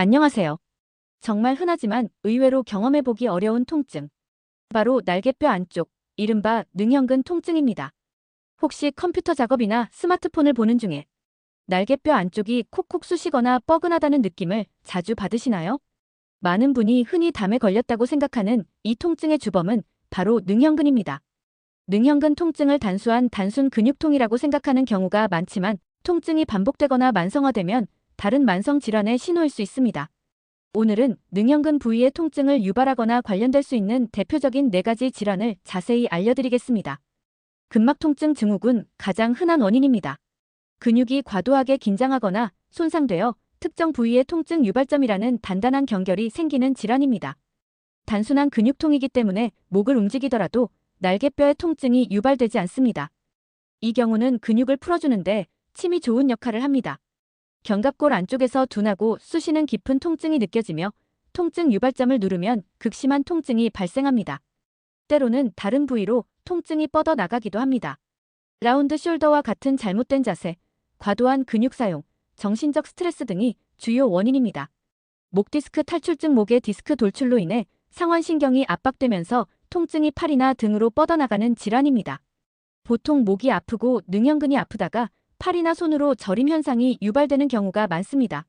안녕하세요. 정말 흔하지만 의외로 경험해보기 어려운 통증. 바로 날개뼈 안쪽, 이른바 능형근 통증입니다. 혹시 컴퓨터 작업이나 스마트폰을 보는 중에 날개뼈 안쪽이 콕콕 쑤시거나 뻐근하다는 느낌을 자주 받으시나요? 많은 분이 흔히 담에 걸렸다고 생각하는 이 통증의 주범은 바로 능형근입니다. 능형근 통증을 단수한 단순 근육통이라고 생각하는 경우가 많지만 통증이 반복되거나 만성화되면 다른 만성 질환의 신호일 수 있습니다. 오늘은 능형근 부위의 통증을 유발하거나 관련될 수 있는 대표적인 네 가지 질환을 자세히 알려드리겠습니다. 근막 통증 증후군 가장 흔한 원인입니다. 근육이 과도하게 긴장하거나 손상되어 특정 부위의 통증 유발점이라는 단단한 경결이 생기는 질환입니다. 단순한 근육통이기 때문에 목을 움직이더라도 날개뼈의 통증이 유발되지 않습니다. 이 경우는 근육을 풀어주는데 침이 좋은 역할을 합니다. 견갑골 안쪽에서 둔하고 쑤시는 깊은 통증이 느껴지며 통증 유발점을 누르면 극심한 통증이 발생합니다. 때로는 다른 부위로 통증이 뻗어 나가기도 합니다. 라운드 숄더와 같은 잘못된 자세, 과도한 근육 사용, 정신적 스트레스 등이 주요 원인입니다. 목 디스크 탈출증 목의 디스크 돌출로 인해 상완신경이 압박되면서 통증이 팔이나 등으로 뻗어나가는 질환입니다. 보통 목이 아프고 능형근이 아프다가 팔이나 손으로 저림 현상이 유발되는 경우가 많습니다.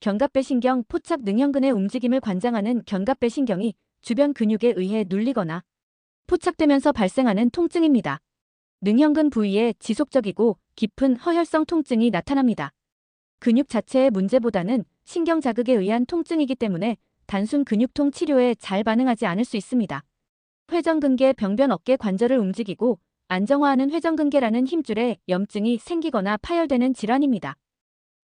견갑배 신경 포착 능형근의 움직임을 관장하는 견갑배 신경이 주변 근육에 의해 눌리거나 포착되면서 발생하는 통증입니다. 능형근 부위에 지속적이고 깊은 허혈성 통증이 나타납니다. 근육 자체의 문제보다는 신경 자극에 의한 통증이기 때문에 단순 근육통 치료에 잘 반응하지 않을 수 있습니다. 회전근개 병변 어깨 관절을 움직이고 안정화하는 회전근개라는 힘줄에 염증이 생기거나 파열되는 질환입니다.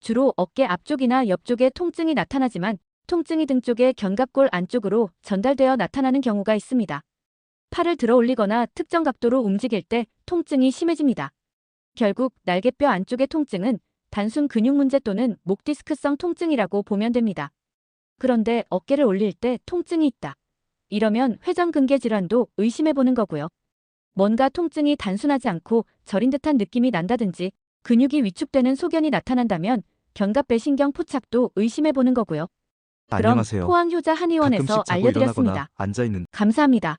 주로 어깨 앞쪽이나 옆쪽에 통증이 나타나지만 통증이 등 쪽의 견갑골 안쪽으로 전달되어 나타나는 경우가 있습니다. 팔을 들어 올리거나 특정 각도로 움직일 때 통증이 심해집니다. 결국 날개뼈 안쪽의 통증은 단순 근육 문제 또는 목 디스크성 통증이라고 보면 됩니다. 그런데 어깨를 올릴 때 통증이 있다. 이러면 회전근개 질환도 의심해보는 거고요. 뭔가 통증이 단순하지 않고 저린 듯한 느낌이 난다든지 근육이 위축되는 소견이 나타난다면 견갑배 신경 포착도 의심해보는 거고요. 그럼 안녕하세요. 포항효자 한의원에서 가끔씩 자고 알려드렸습니다. 일어나거나 앉아 있는 감사합니다.